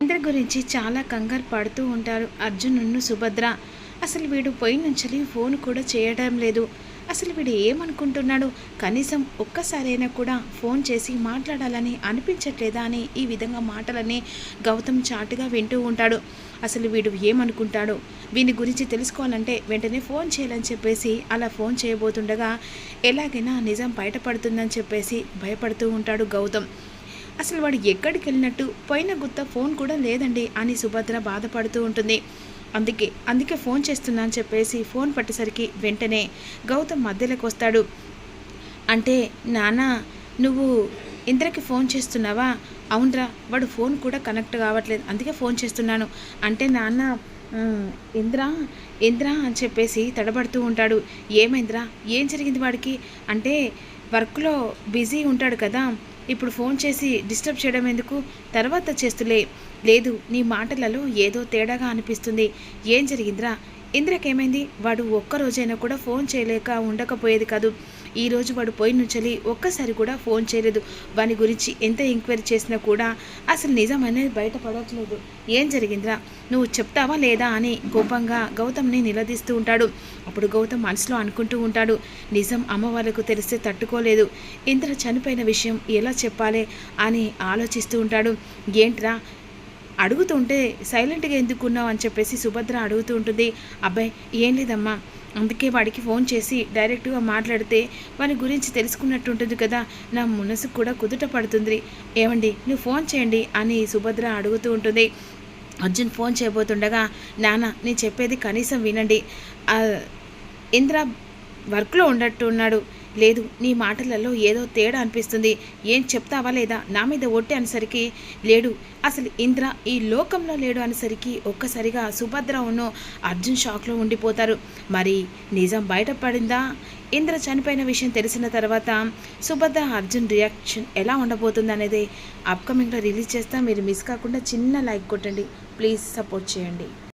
ఇంద్ర గురించి చాలా కంగారు పడుతూ ఉంటారు. అర్జునున్ను సుభద్ర. అసలు వీడు పోయి నుంచి ఫోన్ కూడా చేయడం లేదు. అసలు వీడు ఏమనుకుంటున్నాడు? కనీసం ఒక్కసారైనా కూడా ఫోన్ చేసి మాట్లాడాలని అనిపించట్లేదా అని ఈ విధంగా మాటలని గౌతమ్ చాటుగా వింటూ ఉంటాడు. అసలు వీడు ఏమనుకుంటాడు? వీని గురించి తెలుసుకోవాలంటే వెంటనే ఫోన్ చేయాలని చెప్పేసి అలా ఫోన్ చేయబోతుండగా ఎలాగైనా నిజం బయటపడుతుందని చెప్పేసి భయపడుతూ ఉంటాడు గౌతమ్. అసలు వాడు ఎక్కడికి వెళ్ళినట్టు పోయిన గుత్త ఫోన్ కూడా లేదండి అని సుభద్ర బాధపడుతూ ఉంటుంది. అందుకే అందుకే ఫోన్ చేస్తున్నా అని చెప్పేసి ఫోన్ పట్టేసరికి వెంటనే గౌతమ్ మధ్యలోకి వస్తాడు. అంటే నాన్న నువ్వు ఇంద్రకి ఫోన్ చేస్తున్నావా? అవునరా వాడు ఫోన్ కూడా కనెక్ట్ కావట్లేదు. అందుకే ఫోన్ చేస్తున్నాను. అంటే నాన్న ఇంద్రా ఇంద్ర ఇంద్ర అని చెప్పేసి తడబడుతూ ఉంటాడు. ఏమైందిరా? ఏం జరిగింది వాడికి? అంటే వర్క్లో బిజీ ఉంటాడు కదా. ఇప్పుడు ఫోన్ చేసి డిస్టర్బ్ చేయడం ఎందుకు? తర్వాత చేస్తులే. లేదు నీ మాటలలో ఏదో తేడాగా అనిపిస్తుంది. ఏం జరిగిందిరా? ఇంద్రకేమైంది? వాడు ఒక్క రోజైనా కూడా ఫోన్ చేయలేక ఉండకపోయేది కాదు. ఈ రోజు వాడు పోయి నుంచెలి ఒక్కసారి కూడా ఫోన్ చేయలేదు. వాని గురించి ఎంత ఎంక్వైరీ చేసినా కూడా అసలు నిజం అనేది బయటపడట్లేదు. ఏం జరిగిందిరా? నువ్వు చెప్తావా లేదా అని కోపంగా గౌతమ్ని నిలదీస్తూ ఉంటాడు. అప్పుడు గౌతమ్ మనసులో అనుకుంటూ ఉంటాడు నిజం అమ్మ వాళ్ళకు తెలిస్తే తట్టుకోలేదు. ఇంద్ర చనిపోయిన విషయం ఎలా చెప్పాలి అని ఆలోచిస్తూ ఉంటాడు. ఏంట్రా? అడుగుతుంటే సైలెంట్గా ఎందుకున్నావు అని చెప్పేసి సుభద్ర అడుగుతూ ఉంటుంది. అబ్బాయి ఏం లేదమ్మా. అందుకే వాడికి ఫోన్ చేసి డైరెక్ట్గా మాట్లాడితే వాని గురించి తెలుసుకున్నట్టు ఉంటుంది కదా. నా మనసు కూడా కుదుట పడుతుంది. ఏమండి నువ్వు ఫోన్ చేయండి అని సుభద్ర అడుగుతూ ఉంటుంది. అర్జున్ ఫోన్ చేయబోతుండగా నాన్న నేను చెప్పేది కనీసం వినండి. ఇంద్ర వర్క్లో ఉన్నట్టు ఉన్నాడు లేదు నీ మాటలలో ఏదో తేడా అనిపిస్తుంది. ఏం చెప్తావా లేదా? నా మీద ఒట్టి అనేసరికి లేడు. అసలు ఇంద్ర ఈ లోకంలో లేడు అనేసరికి ఒక్కసారిగా సుభద్ర ఉన్నో అర్జున్ షాక్లో ఉండిపోతారు. మరి నిజం బయటపడిందా? ఇంద్ర చనిపోయిన విషయం తెలిసిన తర్వాత సుభద్ర అర్జున్ రియాక్షన్ ఎలా ఉండబోతుంది అనేది అప్కమింగ్లో రిలీజ్ చేస్తా. మీరు మిస్ కాకుండా చిన్న లైక్ కొట్టండి. ప్లీజ్ సపోర్ట్ చేయండి.